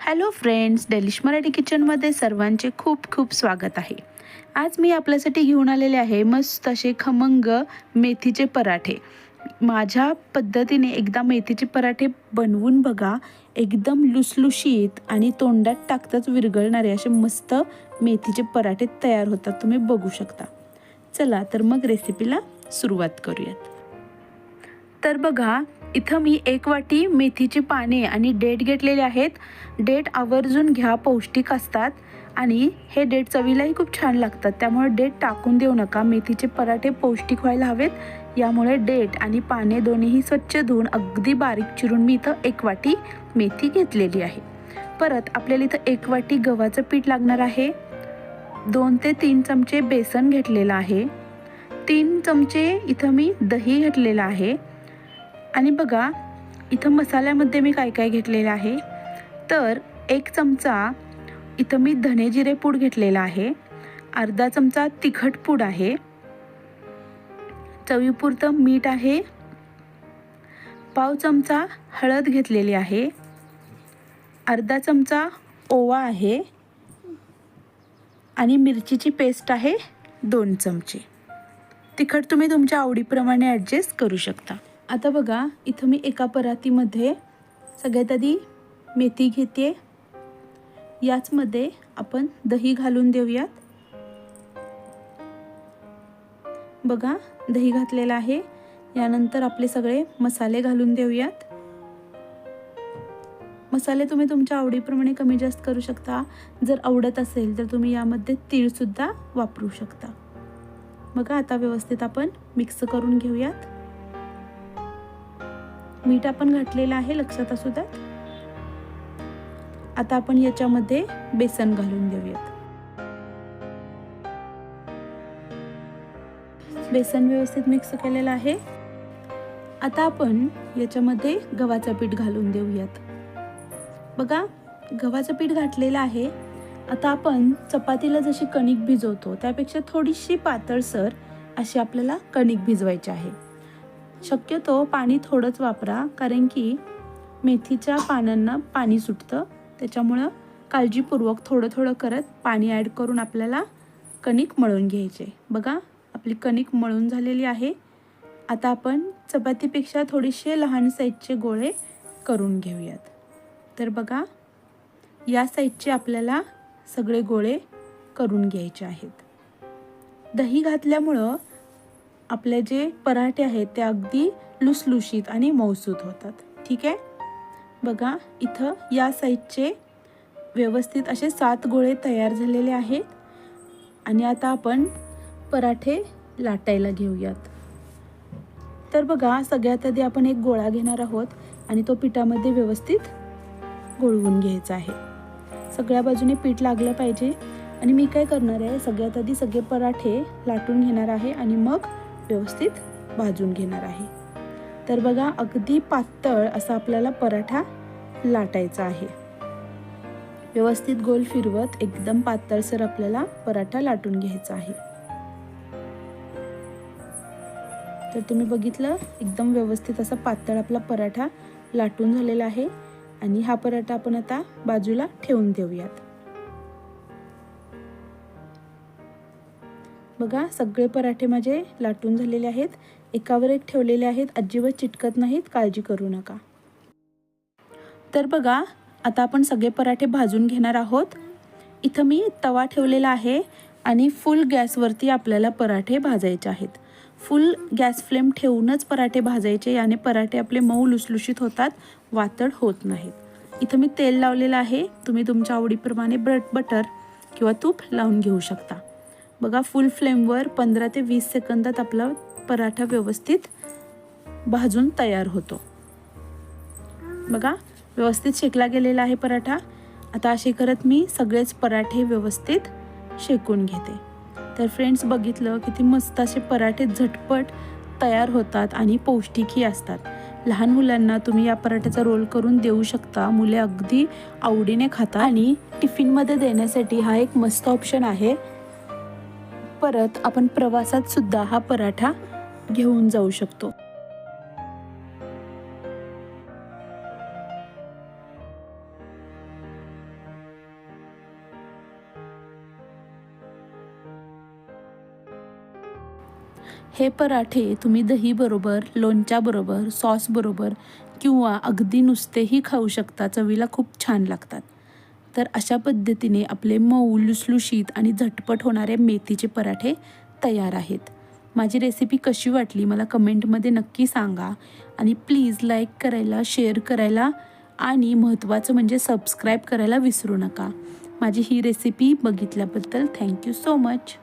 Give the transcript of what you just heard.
Hello friends delish Marathi किचनमध्ये सर्वांचे खूप खूप स्वागत आहे. आज मी आपल्यासाठी घेऊन आलेले आहे मस्त असे खमंग मेथीचे पराठे. माझ्या पद्धतीने एकदा मेथीचे पराठे बनवून बघा एकदम लुसलुशीत आणि तोंडात टाकताच विरघळणारे असे मस्त मेथीचे पराठे तयार होतात तुम्ही बघू शकता. चला तर मग रेसिपीला सुरुवात करूयात. तर बघा इथं मी एक वाटी मेथीची पाने आणि डेट घेतलेले आहेत. डेट आवर्जून घ्या पौष्टिक असतात. आणि हे डेट चवीलाही खूप छान लागतात. त्यामुळे डेट टाकून देऊ नका. मेथीचे पराठे पौष्टिक व्हायला हवेत. यामुळे डेट आणि पाने दोन्हीही स्वच्छ धुवून अगदी बारीक चिरून मी इथं एक वाटी मेथी घेतलेली आहे. परत आपल्याला इथं एक वाटी गव्हाचं पीठ लागणार आहे. दोन ते तीन चमचे बेसन घेतलेलं आहे. तीन चमचे इथं मी दही घेतलेलं आहे. आणि बघा इथं मसाल्यामध्ये मी काय काय घेतलेलं आहे? तर एक चमचा इथं मी धने जिरे पूड घेतलेला आहे. अर्धा चमचा तिखट पूड आहे. चवीपुरतं मीठ आहे. पाव चमचा हळद घेतलेली आहे. अर्धा चमचा ओवा आहे. आणि मिरचीची पेस्ट आहे दोन चमचे. तिखट तुम्ही तुमच्या आवडीप्रमाणे ॲडजस्ट करू शकता. आता बघा इथं मी एका परातीमध्ये सगळ्यात आधी मेथी घेते. याचमध्ये आपण दही घालून देऊयात. बघा दही घातलेलं आहे. यानंतर आपले सगळे मसाले घालून देऊयात. मसाले तुम्ही तुमच्या आवडीप्रमाणे कमी जास्त करू शकता. जर आवडत असेल तर तुम्ही यामध्ये तीळसुद्धा वापरू शकता. बघा आता व्यवस्थित आपण मिक्स करून घेऊयात. मीठ आपण घातलेलं आहे लक्षात असू द्यात आता आपण याच्यामध्ये बेसन घालून देऊयात बेसन व्यवस्थित मिक्स केलेलं आहे. आता आपण याच्यामध्ये गव्हाचं पीठ घालून देऊयात. बघा गव्हाचं पीठ घातलेलं आहे. आता आपण चपातीला जशी कणिक भिजवतो त्यापेक्षा थोडीशी पातळसर अशी आपल्याला कणिक भिजवायची आहे. शक्यतो पाणी थोडंच वापरा कारण की मेथीच्या पानांना पाणी सुटतं. त्याच्यामुळं काळजीपूर्वक थोडं थोडं करत पाणी ॲड करून आपल्याला कणिक मळून घ्यायचे. बघा आपली कणिक मळून झालेली आहे. आता आपण चपातीपेक्षा थोडेसे लहान साईजचे गोळे करून घेऊयात. तर बघा या साईजचे आपल्याला सगळे गोळे करून घ्यायचे आहेत. दही घातल्यामुळं आपले जे पराठे आहेत ते अगदी लुसलुशीत आणि मौसूत होतात. ठीक आहे? बघा इथं या साईजचे व्यवस्थित असे सात गोळे तयार झालेले आहेत. आणि आता आपण पराठे लाटायला घेऊयात. तर बघा सगळ्यात आधी आपण एक गोळा घेणार आहोत आणि तो पिठामध्ये व्यवस्थित गोळवून घ्यायचा आहे. सगळ्या बाजूने पीठ लागलं पाहिजे. आणि मी काय करणार आहे सगळ्यात आधी सगळे पराठे लाटून घेणार आहे आणि मग व्यवस्थित भाजून घेणार आहे. तर बघा अगदी पातळ असा आपल्याला पराठा लाटायचा आहे. व्यवस्थित गोल फिरवत एकदम पातळसर आपल्याला पराठा लाटून घ्यायचा आहे. तर तुम्ही बघितलं एकदम व्यवस्थित असा पातळ आपला पराठा लाटून झालेला आहे. आणि हा पराठा आपण आता बाजूला ठेवून देऊयात. बघा सगळे पराठे माझे लाटून झालेले आहेत. एकावर एक ठेवलेले आहेत. अजिबात चिटकत नाहीत. काळजी करू नका. तर बघा आता आपण सगळे पराठे भाजून घेणार आहोत. इथं मी तवा ठेवलेला आहे आणि फुल गॅसवरती आपल्याला पराठे भाजायचे आहेत. फुल गॅस फ्लेम ठेवूनच पराठे भाजायचे. याने पराठे आपले मऊ लुसलुशीत होतात. वातड होत नाहीत. इथं मी तेल लावलेलं आहे. तुम्ही तुमच्या आवडीप्रमाणे ब्रेड बटर किंवा तूप लावून घेऊ शकता. बघा फुल फ्लेमवर पंधरा ते वीस सेकंदात आपला पराठा व्यवस्थित भाजून तयार होतो. बघा व्यवस्थित शेकला गेलेला आहे पराठा. आता असे करत मी सगळेच पराठे व्यवस्थित शेकून घेते. तर फ्रेंड्स बघितलं किती मस्त असे पराठे झटपट तयार होतात आणि पौष्टिकही असतात. लहान मुलांना तुम्ही या पराठ्याचा रोल करून देऊ शकता. मुले अगदी आवडीने खातात आणि टिफिनमध्ये देण्यासाठी हा एक मस्त ऑप्शन आहे. परत आपण प्रवासात सुद्धा हा पराठा घेऊन जाऊ शकतो. हे पराठे तुम्ही दहीबरोबर लोणच्याबरोबर सॉसबरोबर किंवा अगदी नुसतेही खाऊ शकता चवीला खूप छान लागतात. तर अशा पद्धतीने आपले मऊ लुसलुशीत आणि झटपट होणारे मेथीचे पराठे तयार आहेत. माझी रेसिपी कशी वाटली मला कमेंटमध्ये नक्की सांगा आणि प्लीज लाईक करायला शेअर करायला आणि महत्त्वाचं म्हणजे सबस्क्राईब करायला विसरू नका. माझी ही रेसिपी बघितल्याबद्दल थँक्यू सो मच